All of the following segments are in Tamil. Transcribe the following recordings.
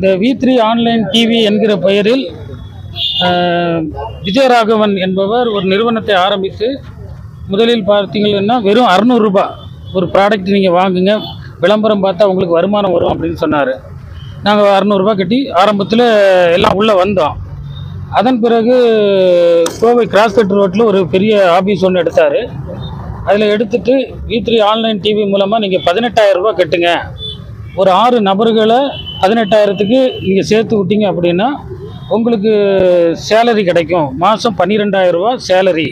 இந்த வி த்ரீ ஆன்லைன் டிவி என்கிற பெயரில் விஜயராகவன் என்பவர் ஒரு நிறுவனத்தை ஆரம்பித்து முதலில் பார்த்தீங்கன்னா வெறும் அறநூறுரூபா ஒரு ப்ராடக்ட் நீங்கள் வாங்குங்க விளம்பரம் பார்த்தா உங்களுக்கு வருமானம் வரும் அப்படின்னு சொன்னார். நாங்கள் அறநூறுபா கட்டி ஆரம்பத்தில் எல்லாம் உள்ளே வந்தோம். அதன் பிறகு கோவை கிராஸ்கட் ரோட்டில் ஒரு பெரிய ஆஃபீஸ் ஒன்று எடுத்தார். அதில் எடுத்துட்டு வி த்ரீ ஆன்லைன் டிவி மூலமாக நீங்கள் பதினெட்டாயிரம் ரூபா கட்டுங்க. ஒரு ஆறு நபர்களை பதினெட்டாயிரத்துக்கு நீங்கள் சேர்த்து விட்டீங்க அப்படின்னா உங்களுக்கு சேலரி கிடைக்கும். மாதம் பன்னிரெண்டாயிரம் சேலரி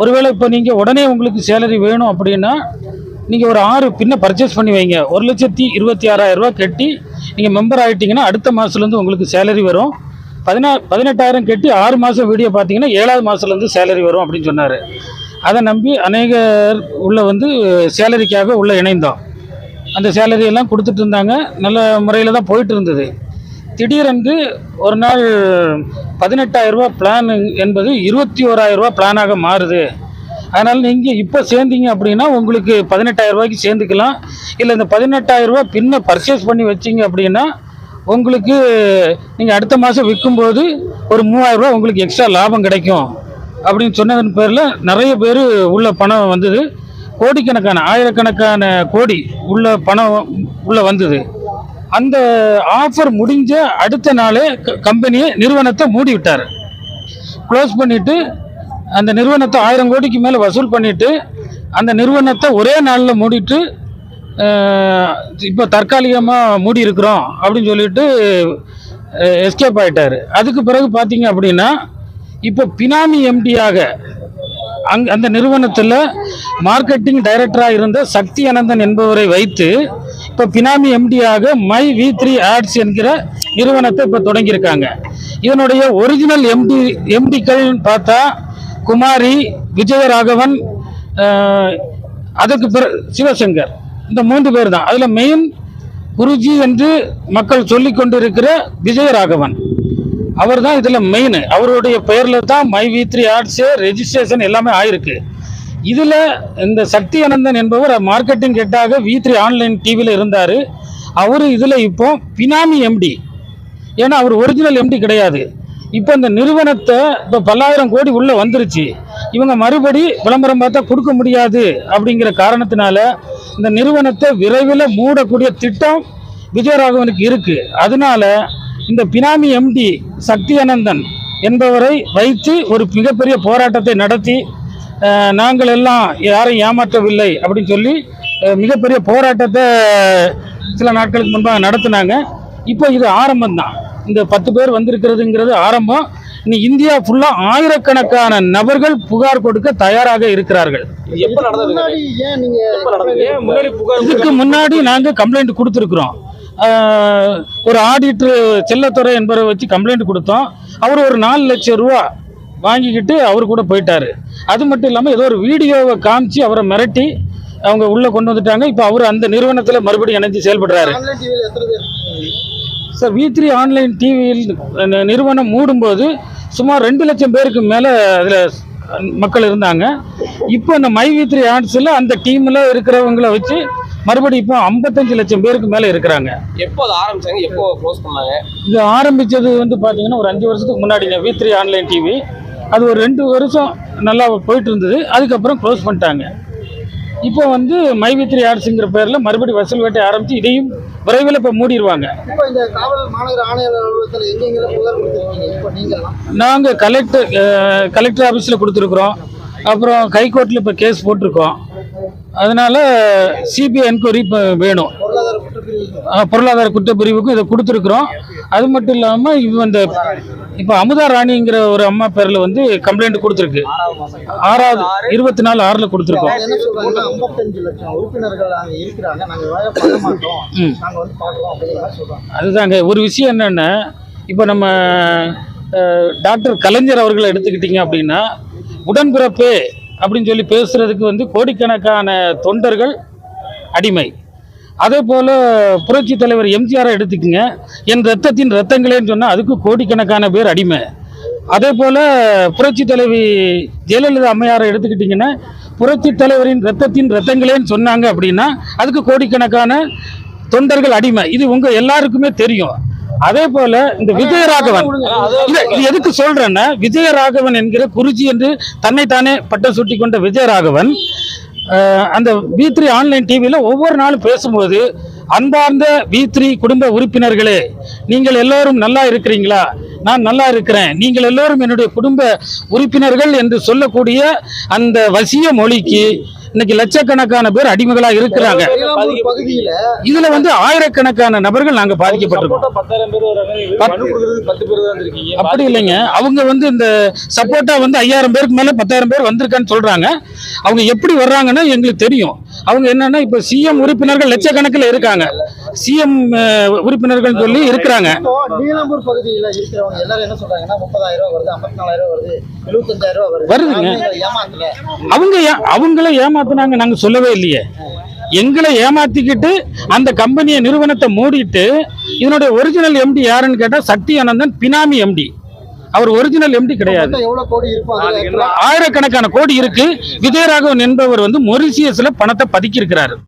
ஒருவேளை இப்போ நீங்கள் உடனே உங்களுக்கு சேலரி வேணும் அப்படின்னா நீங்கள் ஒரு ஆறு பின்ன பர்ச்சேஸ் பண்ணி வைங்க. ஒரு லட்சத்தி இருபத்தி ஆறாயிரம் ரூபாய் கட்டி நீங்கள் மெம்பர் ஆகிட்டீங்கன்னா அடுத்த மாதத்துலேருந்து உங்களுக்கு சேலரி வரும். பதினா பதினெட்டாயிரம் கட்டி ஆறு மாதம் வீடியோ பார்த்தீங்கன்னா ஏழாவது மாதத்துலேருந்து சேலரி வரும் அப்படின்னு சொன்னார். அதை நம்பி அநேகர் உள்ள வந்து சேலரிக்காக உள்ள இணைந்தோம். அந்த சேலரி எல்லாம் கொடுத்துட்டு இருந்தாங்க. நல்ல முறையில் தான் போயிட்டு இருந்தது. திடீரென்று ஒரு நாள் பதினெட்டாயிரம் ரூபாய் பிளான் என்பது இருபத்தி ஓராயிரம் ரூபாய் பிளானாக மாறுது. அதனால் நீங்கள் இப்போ சேர்ந்தீங்க அப்படின்னா உங்களுக்கு பதினெட்டாயிரம் ரூபாய்க்கு சேர்ந்துக்கலாம். இல்லை இந்த பதினெட்டாயிரம் ரூபாய் பின்ன பர்ச்சேஸ் பண்ணி வச்சீங்க அப்படின்னா உங்களுக்கு நீங்கள் அடுத்த மாதம் விற்கும்போது ஒரு மூவாயிரம் உங்களுக்கு எக்ஸ்ட்ரா லாபம் கிடைக்கும். அப்படின்னு சொன்னதன் பேரில் நிறைய பேர் உள்ள பணம் வந்தது. கோடிக்கணக்கான ஆயிரக்கணக்கான கோடி உள்ள பணம் உள்ள வந்தது. அந்த ஆஃபர் முடிஞ்ச அடுத்த நாளே க- கம்பெனியை நிறுவனத்தை மூடி விட்டார் க்ளோஸ் பண்ணிவிட்டு அந்த நிறுவனத்தை ஆயிரம் கோடிக்கு மேலே வசூல் பண்ணிவிட்டு அந்த நிறுவனத்தை ஒரே நாளில் மூடிட்டு இப்போ தற்காலிகமாக மூடி இருக்கிறோம் அப்படின்னு சொல்லிட்டு எஸ்கேப் ஆகிட்டார் அதுக்கு பிறகு பார்த்தீங்க அப்படின்னா இப்போ பினாமி எம்டியாக அங் அந்த நிறுவனத்தில் மார்க்கெட்டிங் டைரக்டராக இருந்த சக்தி அனந்தன் என்பவரை வைத்து இப்போ பினாமி எம்டியாக மை வி த்ரீ ஆட்ஸ் என்கிற நிறுவனத்தை இப்போ தொடங்கியிருக்காங்க. இதனுடைய ஒரிஜினல் எம்டி எம்டிக்கள் பார்த்தா குமாரி விஜயராகவன் அதுக்கு பிற சிவசங்கர் இந்த மூன்று பேர் தான். அதில் மெயின் குருஜி என்று மக்கள் சொல்லிக் கொண்டிருக்கிற விஜயராகவன். அவர் தான் இதில் மெயின் அவருடைய பெயரில் தான் my V three arts registration எல்லாமே ஆயிருக்கு. இதில் இந்த சக்தி அனந்தன் என்பவர் மார்க்கெட்டிங் ஹெட்டாக வி த்ரீ ஆன்லைன் டிவியில் இருந்தார். அவர் இதில் இப்போ பினாமி எம்டி ஏன்னா அவர் ஒரிஜினல் எம்டி கிடையாது. இப்போ இந்த நிறுவனத்தை இப்போ பல்லாயிரம் கோடி உள்ளே வந்துருச்சு. இவங்க மறுபடி விளம்பரம் பார்த்தா கொடுக்க முடியாது அப்படிங்கிற காரணத்தினால இந்த நிறுவனத்தை விரைவில் மூடக்கூடிய திட்டம் விஜயராகவனுக்கு இருக்குது அதனால இந்த பினாமி எம்டி சக்தி அனந்தன் என்பவரை வைத்து ஒரு மிகப்பெரிய போராட்டத்தை நடத்தி நாங்கள் எல்லாம் யாரையும் ஏமாற்றவில்லை அப்படின்னு சொல்லி மிகப்பெரிய போராட்டத்தை சில நாட்களுக்கு முன்பாக நடத்தினாங்க. இப்போ இது ஆரம்பம் தான். இந்த பத்து பேர் வந்திருக்கிறதுங்கிறது ஆரம்பம். இனி இந்தியா ஃபுல்லாக ஆயிரக்கணக்கான நபர்கள் புகார் கொடுக்க தயாராக இருக்கிறார்கள். இதுக்கு முன்னாடி நாங்கள் கம்ப்ளைண்ட் கொடுத்துருக்குறோம். ஒரு ஆடிட்ரு செல்லத்துறை என்பவரை வச்சு கம்ப்ளைண்ட் கொடுத்தோம். அவர் ஒரு நாலு லட்சம் ரூபா வாங்கிக்கிட்டு அவர் கூட போயிட்டார். அது மட்டும் இல்லாமல் ஏதோ ஒரு வீடியோவை காமிச்சு அவரை மிரட்டி அவங்க உள்ளே கொண்டு வந்துட்டாங்க. இப்போ அவர் அந்த நிறுவனத்தில் மறுபடியும் இணைஞ்சு செயல்படுறாரு. சார் வி த்ரீ ஆன்லைன் டிவியில் நிறுவனம் மூடும்போது சுமார் ரெண்டு லட்சம் பேருக்கு மேலே அதில் மக்கள் இருந்தாங்க. இப்போ இந்த மை வி த்ரீ ஆட்ஸில் அந்த டீமில் இருக்கிறவங்கள வச்சு மறுபடியும் இப்போ ஐம்பத்தஞ்சு லட்சம் பேருக்கு மேலே இருக்கிறாங்க. எப்போ அதை ஆரம்பிச்சாங்க? எப்போ க்ளோஸ் பண்ணாங்க? இது ஆரம்பித்தது வந்து பார்த்தீங்கன்னா ஒரு அஞ்சு வருஷத்துக்கு முன்னாடிங்க வி த்ரீ ஆன்லைன் டிவி அது ஒரு ரெண்டு வருஷம் நல்லா போயிட்டு இருந்தது. அதுக்கப்புறம் க்ளோஸ் பண்ணிட்டாங்க. இப்போ வந்து மை வி த்ரீ ஆர்ட்ஸுங்கிற பேரில் மறுபடியும் வசூல் வேட்டை ஆரம்பித்து இதையும் விரைவில் இப்போ மூடிடுவாங்க இப்போ இந்த காவல் மாநகர ஆணையர் அலுவலகத்தில் எங்கெங்கெல்லாம் புகார் கொடுத்துருக்கீங்க? இப்போ நீங்களாம் நாங்கள் கலெக்டர் கலெக்டர் ஆஃபீஸில் கொடுத்துருக்குறோம். அப்புறம் ஹைகோர்ட்டில் இப்போ கேஸ் போட்டிருக்கோம். அதனால சிபிஐ என்கொயரி இப்போ வேணும். பொருளாதார குற்றப்பிரிவுக்கும் இதை கொடுத்துருக்குறோம். அது மட்டும் இல்லாமல் இவ இந்த இப்போ அமுதா ராணிங்கிற ஒரு அம்மா பேரில் வந்து கம்ப்ளைண்ட் கொடுத்துருக்கு. ஆறாவது இருபத்தி நாலு ஆறில் கொடுத்துருக்கோம். ம். அதுதாங்க ஒரு விஷயம் என்னென்னா இப்போ நம்ம டாக்டர் கலைஞர் அவர்களை எடுத்துக்கிட்டிங்க அப்படின்னா உடன்பிறப்பே அப்படின்னு சொல்லி பேசுகிறதுக்கு வந்து கோடிக்கணக்கான தொண்டர்கள் அடிமை. அதே போல் புரட்சி தலைவர் எம்ஜிஆரை எடுத்துக்கங்க. என் ரத்தத்தின் ரத்தங்களேன்னு சொன்னால் அதுக்கு கோடிக்கணக்கான பேர் அடிமை. அதே போல் புரட்சி தலைவி ஜெயலலிதா அம்மையாரை எடுத்துக்கிட்டிங்கன்னா புரட்சி தலைவரின் ரத்தத்தின் ரத்தங்களேன்னு சொன்னாங்க அப்படின்னா அதுக்கு கோடிக்கணக்கான தொண்டர்கள் அடிமை. இது உங்கள் எல்லாருக்குமே தெரியும். அதே போல இந்த விஜயராகவன். இது இது எதுக்கு சொல்றேன்னா விஜயராகவன் என்கிற குருஜி என்று தன்னைத்தானே பட்டம் சூட்டி கொண்ட விஜயராகவன் அந்த வி த்ரீ ஆன்லைன் டிவியில் ஒவ்வொரு நாளும் பேசும்போது அன்பார்ந்த வி த்ரீ குடும்ப உறுப்பினர்களே நீங்கள் எல்லோரும் நல்லா இருக்கிறீங்களா? நான் நல்லா இருக்கிறேன். நீங்கள் எல்லோரும் என்னுடைய குடும்ப உறுப்பினர்கள் என்று சொல்லக்கூடிய அந்த வசிய மொழிக்கு இன்னைக்கு லட்சக்கணக்கான பேர் அடிமைகளா இருக்கிறாங்க. இதுல வந்து ஆயிரக்கணக்கான நபர்கள் நாங்க பாதிக்கப்பட்டிருக்கோம். அப்படி இல்லைங்க. அவங்க வந்து இந்த சப்போர்ட்டா வந்து ஐயாயிரம் பேருக்கு மேல பத்தாயிரம் பேர் வந்திருக்கான்னு சொல்றாங்க. அவங்க எப்படி வர்றாங்கன்னு எங்களுக்கு தெரியும். அவங்க என்னன்னா இப்ப சிஎம் உறுப்பினர்கள் லட்சக்கணக்கில் இருக்காங்க. சிஎம் உறுப்பினர்கள் சொல்லி இருக்கிறாங்க. நீலாம்பூர் பகுதியில இருக்கிறவங்க எல்லாரும் என்ன சொல்றாங்கன்னா முப்பதாயிரம் ரூபாய் வருது ஐம்பத்தி நாலாயிரம் ரூபாய் வருது எழுபத்தஞ்சாயிரம் ரூபாய் வருது. வருதுங்க. ஏமாத்தல. அவங்க அவங்கள ஏமாத்துனாங்க நாங்க சொல்லவே இல்லையே. எங்களை ஏமாத்திக்கிட்டு அந்த கம்பெனியை நிறுவனத்தை மூடிட்டு இதனுடைய ஒரிஜினல் எம்டி யாருன்னு கேட்டா சக்தி ஆனந்தன் பினாமி எம்டி அவர் ஒரிஜினல் எம்டி கிடையாது. ஆயிரக்கணக்கான கோடி இருக்கு. விஜயராகவன் என்பவர் வந்து மொரிசியஸ்ல பணத்தை பதுக்கி இருக்கிறாரு